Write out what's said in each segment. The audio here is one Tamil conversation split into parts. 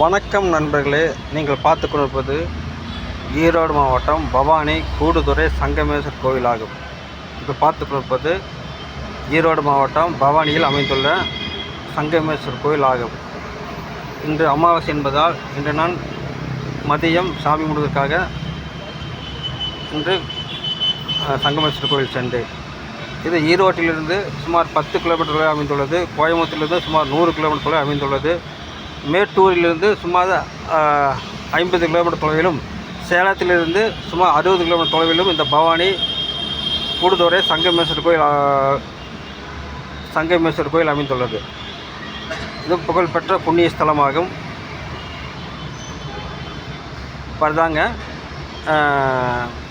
வணக்கம் நண்பர்களே நீங்கள் பார்த்து கொண்டிருப்பது ஈரோடு மாவட்டம் பவானி கூடுதுறை சங்கமேஸ்வர் கோவிலாகும் இப்போ பார்த்து கொண்டிருப்பது ஈரோடு மாவட்டம் பவானியில் அமைந்துள்ள சங்கமேஸ்வர் கோவில் ஆகும் இன்று அமாவாசை என்பதால் இன்று நான் மதியம் சாமி முடிவதற்காக இன்று சங்கமேஸ்வர் சங்கமேஸ்வரர் கோவில் சென்றேன். இது ஈரோட்டிலிருந்து சுமார் பத்து கிலோமீட்டர் தொலைவில் அமைந்துள்ளது. கோயம்புத்தூரிலிருந்து சுமார் நூறு கிலோமீட்டர் தொலைவில் அமைந்துள்ளது. மேட்டூரிலிருந்து சுமார் ஐம்பது கிலோமீட்டர் தொலைவிலும் சேலத்திலிருந்து சுமார் அறுபது கிலோமீட்டர் தொலைவிலும் இந்த பவானி கூடுதுறை சங்கமேஸ்வரர் கோயில் சங்கமேஸ்வரர் கோயில் அமைந்துள்ளது. இது புகழ்பெற்ற புண்ணிய ஸ்தலமாகும். வருதாங்க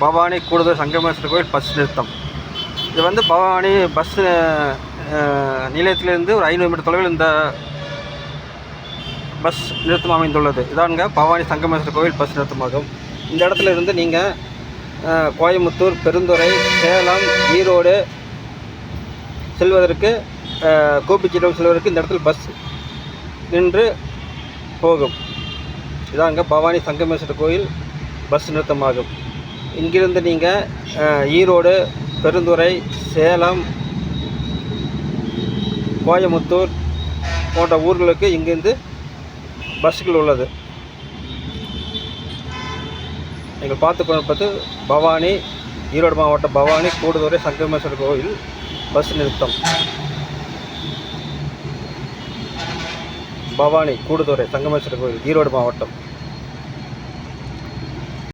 பவானி கூடுதல் சங்கமேஸ்வரர் கோயில் பஸ் நிறுத்தம். இது வந்து பவானி பஸ் நிலையத்திலிருந்து ஒரு ஐநூறு மீட்டர் தொலைவில் இந்த பஸ் நிறுத்தம் அமைந்துள்ளது. இதாங்க பவானி சங்கமேஸ்வரர் கோவில் பஸ் நிறுத்தமாகும். இந்த இடத்துல இருந்து நீங்கள் கோயம்புத்தூர் பெருந்துறை சேலம் ஈரோடு செல்வதற்கு கோபிச்சீடம் செல்வதற்கு இந்த இடத்துல பஸ் நின்று போகும். இதாங்க பவானி சங்கமேஸ்வரர் கோயில் பஸ் நிறுத்தமாகும். இங்கிருந்து நீங்கள் ஈரோடு பெருந்துறை சேலம் கோயமுத்தூர் போன்ற ஊர்களுக்கு இங்கிருந்து பஸ்ஸுகள் உள்ளது. நீங்கள் பார்த்து பார்த்து பவானி ஈரோடு மாவட்டம் பவானி கூடுதுறை சங்கமேஸ்வரர் கோயில் பஸ் நிறுத்தம். பவானி கூடுதுறை சங்கமேஸ்வரர் கோயில் ஈரோடு மாவட்டம்.